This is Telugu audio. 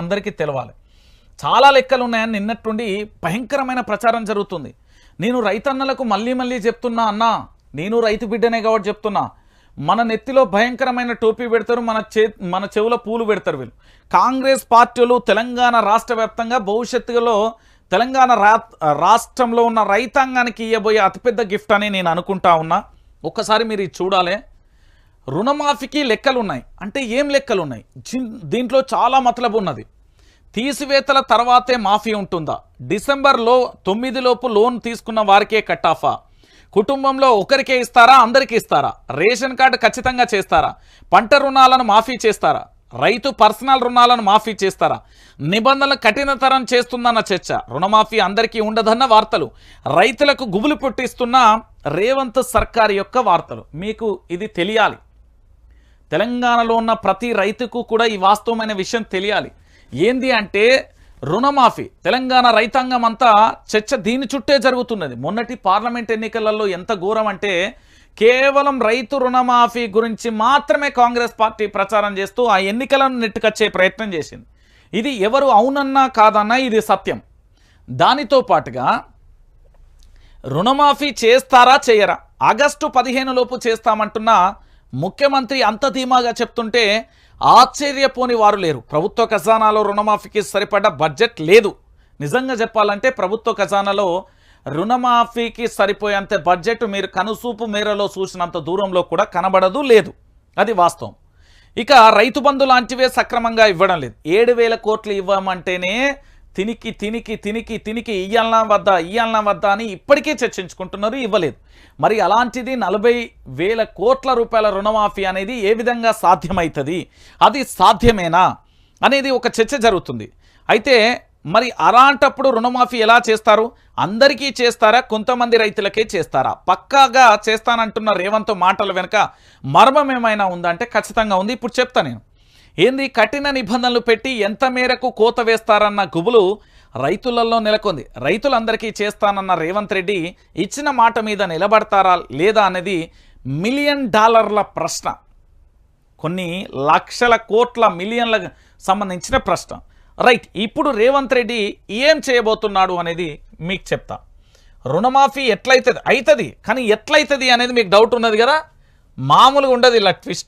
అందరికీ తెలవాలి. చాలా లెక్కలు ఉన్నాయని నిన్నట్టుండి భయంకరమైన ప్రచారం జరుగుతుంది. నేను రైతన్నలకు మళ్ళీ మళ్ళీ చెప్తున్నా అన్నా నేను రైతు బిడ్డనే కాబట్టి చెప్తున్నా మన నెత్తిలో భయంకరమైన టోపీ పెడతారు మన చే మన చెవులో పూలు పెడతారు వీళ్ళు. కాంగ్రెస్ పార్టీలు తెలంగాణ రాష్ట్ర వ్యాప్తంగా భవిష్యత్తులో తెలంగాణ రా రాష్ట్రంలో ఉన్న రైతాంగానికి ఇవ్వబోయే అతిపెద్ద గిఫ్ట్ అని నేను అనుకుంటా ఉన్నా. ఒక్కసారి మీరు ఇది చూడాలి. రుణమాఫీకి లెక్కలు ఉన్నాయి అంటే ఏం లెక్కలు ఉన్నాయి దీంట్లో చాలా మతలబు ఉన్నది. తీసివేతల తర్వాతే మాఫీ ఉంటుందా? డిసెంబర్లో తొమ్మిది లోపు లోన్ తీసుకున్న వారికే కట్ ఆఫా? కుటుంబంలో ఒకరికే ఇస్తారా? అందరికీ ఇస్తారా? రేషన్ కార్డు ఖచ్చితంగా చేస్తారా? పంట రుణాలను మాఫీ చేస్తారా? రైతు పర్సనల్ రుణాలను మాఫీ చేస్తారా? నిబంధనలు కఠినతరం చేస్తుందన్న చర్చ. రుణమాఫీ అందరికీ ఉండదన్న వార్తలు. రైతులకు గుబులు పుట్టిస్తున్న రేవంత్ సర్కార్ యొక్క వార్తలు. మీకు ఇది తెలియాలి. తెలంగాణలో ఉన్న ప్రతి రైతుకు కూడా ఈ వాస్తవమైన విషయం తెలియాలి. ఏంది అంటే రుణమాఫీ. తెలంగాణ రైతాంగం అంతా చర్చ దీని చుట్టే జరుగుతున్నది. మొన్నటి పార్లమెంట్ ఎన్నికలలో ఎంత ఘోరం అంటే కేవలం రైతు రుణమాఫీ గురించి మాత్రమే కాంగ్రెస్ పార్టీ ప్రచారం చేస్తూ ఆ ఎన్నికలను నెట్టుకొచ్చే ప్రయత్నం చేసింది. ఇది ఎవరు అవునన్నా కాదన్నా ఇది సత్యం. దానితో పాటుగా రుణమాఫీ చేస్తారా చేయరా? ఆగస్టు పదిహేను లోపు చేస్తామంటున్న ముఖ్యమంత్రి అంత ధీమాగా చెప్తుంటే ఆశ్చర్యపోని వారు లేరు. ప్రభుత్వ ఖజానాలో రుణమాఫీకి సరిపడ్డ బడ్జెట్ లేదు. నిజంగా చెప్పాలంటే ప్రభుత్వ ఖజానాలో రుణమాఫీకి సరిపోయేంత బడ్జెట్ మీరు కనుసూపు మేరలో చూసినంత దూరంలో కూడా కనబడదు లేదు. అది వాస్తవం. ఇక రైతు బంధు లాంటివే సక్రమంగా ఇవ్వడం లేదు. ఏడు వేల కోట్లు ఇవ్వమంటేనే తినికి తినికి తినికి తినికి ఇయ్యాలనా వద్దా ఇయ్యాలనా వద్దా అని ఇప్పటికే చర్చించుకుంటున్నారు ఇవ్వలేదు. మరి అలాంటిది నలభై వేల కోట్ల రూపాయల రుణమాఫీ అనేది ఏ విధంగా సాధ్యమవుతుంది అది సాధ్యమేనా? అనేది ఒక చర్చ జరుగుతుంది. అయితే మరి అలాంటప్పుడు రుణమాఫీ ఎలా చేస్తారు? అందరికీ చేస్తారా? కొంతమంది రైతులకే చేస్తారా? పక్కాగా చేస్తానంటున్న రేవంత్ మాటల వెనుక మర్మం ఏమైనా ఉందంటే ఖచ్చితంగా ఉంది. ఇప్పుడు చెప్తా నేను. ఏంది కఠిన నిబంధనలు పెట్టి ఎంత మేరకు కోత వేస్తారన్న గుబులు రైతులలో నెలకొంది. రైతులందరికీ చేస్తానన్న రేవంత్ రెడ్డి ఇచ్చిన మాట మీద నిలబడతారా లేదా అనేది మిలియన్ డాలర్ల ప్రశ్న. కొన్ని లక్షల కోట్ల మిలియన్లకు సంబంధించిన ప్రశ్న. రైట్ ఇప్పుడు రేవంత్ రెడ్డి ఏం చేయబోతున్నాడు అనేది మీకు చెప్తా. రుణమాఫీ ఎట్లయితుంది? అవుతుంది కానీ ఎట్లయితుంది అనేది మీకు డౌట్ ఉన్నది కదా? మామూలుగా ఉండదు ఇలా ట్విస్ట్